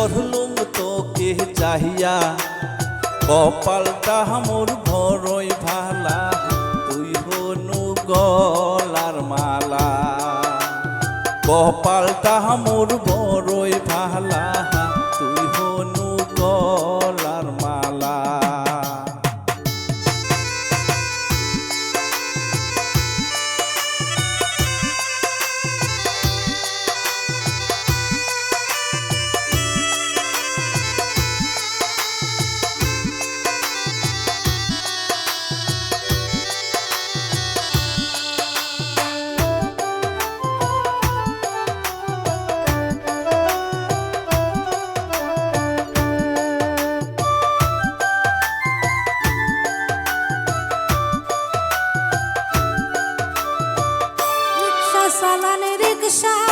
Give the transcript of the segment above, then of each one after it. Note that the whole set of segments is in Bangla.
করলুম তোকে চাহিয়া। কপালটা মোর ভরই ভালা তুই হনু গলার মালা। কপালটা মোর ভর wish I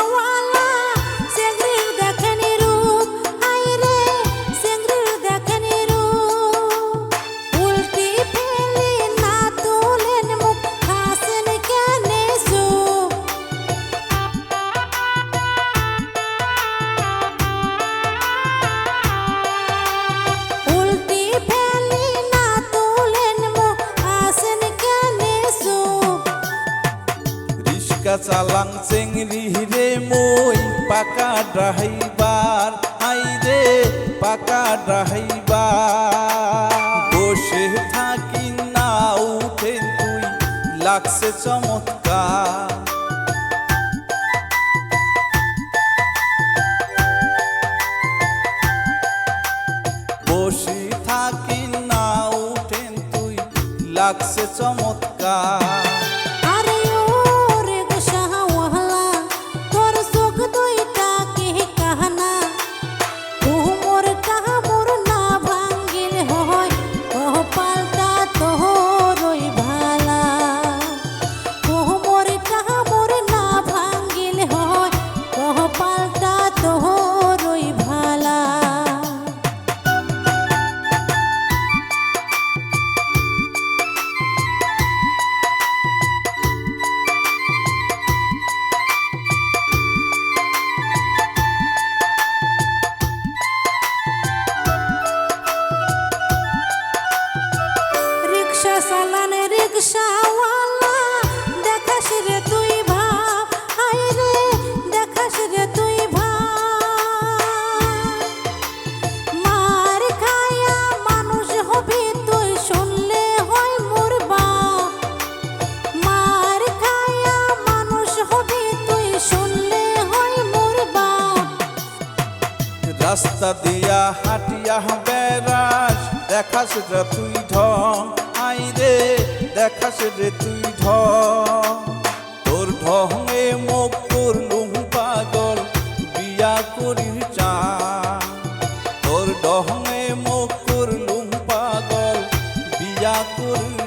রিস্কা চালাং চেংরি রে মই, পাকা ড্রাইভার হাই রে পাকা ড্রাইভার। বসে থাকি না, উঠে তুই লাগছে চমৎকার। বসে থাকি না উঠেন তুই লাগছে চমৎকার। রাস্তা দিয়া হাটিয়া বেড়াস। দেখাস রে তুই ঢং। আই রে, দেখাস রে তুই ঢং। তোর ঢঙে মুখ করলুম পাগল, বিয়া করির চা তোর ঢঙে মুখ করলুম পাগল, বিয়া করি